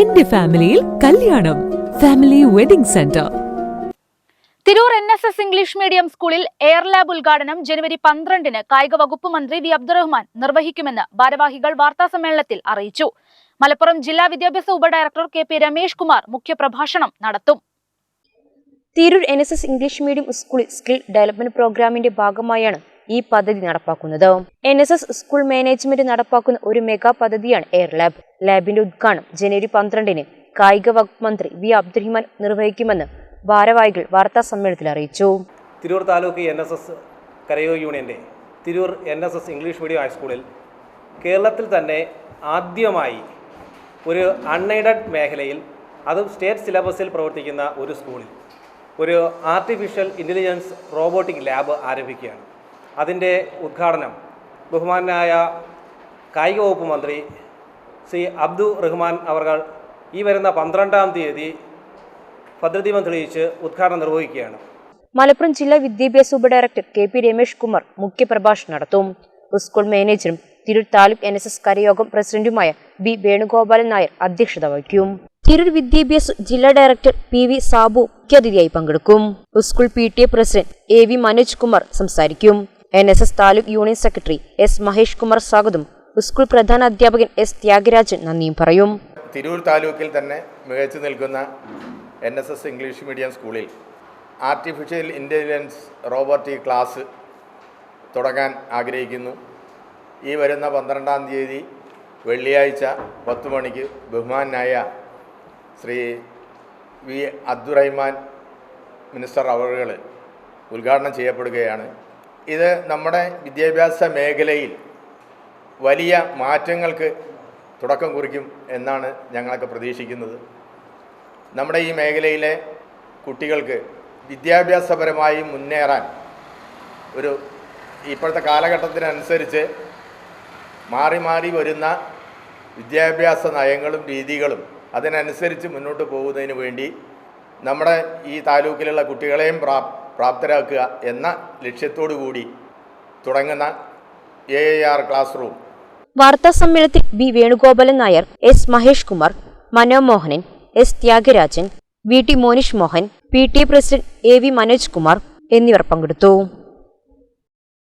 എന്റെ ഫാമിലിയിൽ കല്യാണം. Family wedding centre. Tirur N S S English medium സ്കൂളിൽ എയർ ലാബ് ഉദ്ഘാടനം ജനുവരി പന്ത്രണ്ടിന് കായിക വകുപ്പ് മന്ത്രി വി അബ്ദുറഹ്മാൻ നിർവഹിക്കുമെന്ന് ഭാരവാഹികൾ വാർത്താസമ്മേളനത്തിൽ അറിയിച്ചു. മലപ്പുറം ജില്ലാ വിദ്യാഭ്യാസ ഉപഡയറക്ടർ കെ പി രമേഷ് കുമാർ മുഖ്യപ്രഭാഷണം നടത്തും. Tirur N S S English medium സ്കൂളിൽ സ്കിൽ ഡെവലപ്മെന്റ് പ്രോഗ്രാമിന്റെ ഭാഗമായാണ് ഈ പദ്ധതി നടപ്പാക്കുന്നത്. N S S school management നടപ്പാക്കുന്ന ഒരു മെഗാ പദ്ധതിയാണ് എയർ ലാബ് ലാബിന്റെ ഉദ്ഘാടനം ജനുവരി പന്ത്രണ്ടിന് കായിക വകുപ്പ് മന്ത്രി വി. അബ്ദുറഹിമാൻ നിർവഹിക്കുമെന്ന് ഭാരവാഹികൾ വാർത്താ സമ്മേളനത്തിൽ അറിയിച്ചു. Tirur taluk N S S കരയോ യൂണിയന്റെ Tirur N S S English medium ഹൈസ്കൂളിൽ കേരളത്തിൽ തന്നെ ആദ്യമായി ഒരു അൺഎയ്ഡഡ് മേഖലയിൽ അതും സ്റ്റേറ്റ് സിലബസിൽ പ്രവർത്തിക്കുന്ന ഒരു സ്കൂളിൽ ഒരു ആർട്ടിഫിഷ്യൽ ഇന്റലിജൻസ് റോബോട്ടിക് ലാബ് ആരംഭിക്കുകയാണ്. അതിന്റെ ഉദ്ഘാടനം ബഹുമാനായ കായിക വകുപ്പ് മന്ത്രി ശ്രീ അബ്ദു റഹ്മാൻ അവർ ഈ വരുന്ന പന്ത്രണ്ടാം തീയതി ഭദ്രദീപം തെളിയിച്ച് ഉദ്ഘാടനം നിർവഹിക്കുകയാണ്. മലപ്പുറം ജില്ലാ വിദ്യാഭ്യാസ ഉപഡയറക്ടർ കെ പി രമേഷ് കുമാർ മുഖ്യപ്രഭാഷണം നടത്തും. School മാനേജറും Tirur taluk N S S Karayogam പ്രസിഡന്റുമായ ബി വേണുഗോപാലൻ നായർ അധ്യക്ഷത വഹിക്കും. തിരൂർ വിദ്യാഭ്യാസ ജില്ലാ ഡയറക്ടർ പി വി സാബു മുഖ്യാതിഥിയായി പങ്കെടുക്കും. School P T A president A V Manoj Kumar സംസാരിക്കും. N S S taluk union secretary S Mahesh Kumar സ്വാഗതം. സ്കൂൾ പ്രധാന അധ്യാപകൻ എസ് ത്യാഗരാജൻ നന്ദിയും പറയും. തിരൂർ താലൂക്കിൽ തന്നെ മികച്ചു നിൽക്കുന്ന N S S English medium സ്കൂളിൽ ആർട്ടിഫിഷ്യൽ ഇന്റലിജൻസ് റോബോട്ടിക് ക്ലാസ് തുടങ്ങാൻ ആഗ്രഹിക്കുന്നു. ഈ വരുന്ന പന്ത്രണ്ടാം തീയതി വെള്ളിയാഴ്ച പത്ത് മണിക്ക് ബഹുമാനായ ശ്രീ വി അബ്ദുറഹിമാൻ മിനിസ്റ്റർ അവറുകൾ ഉദ്ഘാടനം ചെയ്യപ്പെടുകയാണ്. ഇത് നമ്മുടെ വിദ്യാഭ്യാസ മേഖലയിൽ വലിയ മാറ്റങ്ങൾക്ക് തുടക്കം കുറിക്കും എന്നാണ് ഞങ്ങളൊക്കെ പ്രതീക്ഷിക്കുന്നത്. നമ്മുടെ ഈ മേഖലയിലെ കുട്ടികൾക്ക് വിദ്യാഭ്യാസപരമായി മുന്നേറാൻ ഒരു ഇപ്പോഴത്തെ കാലഘട്ടത്തിനനുസരിച്ച് മാറി മാറി വരുന്ന വിദ്യാഭ്യാസ നയങ്ങളും രീതികളും അതിനനുസരിച്ച് മുന്നോട്ട് പോകുന്നതിന് വേണ്ടി നമ്മുടെ ഈ താലൂക്കിലുള്ള കുട്ടികളെയും പ്രാപ്തരാക്കുക എന്ന ലക്ഷ്യത്തോടു കൂടി തുടങ്ങുന്ന എ ആർ ക്ലാസ് റൂം വാർത്താ സമ്മേളനത്തിൽ B Venugopalan Nair S Mahesh Kumar Manomohanan S Thyagarajan V T Monish Mohan P T president A V Manoj Kumar എന്നിവർ പങ്കെടുത്തു.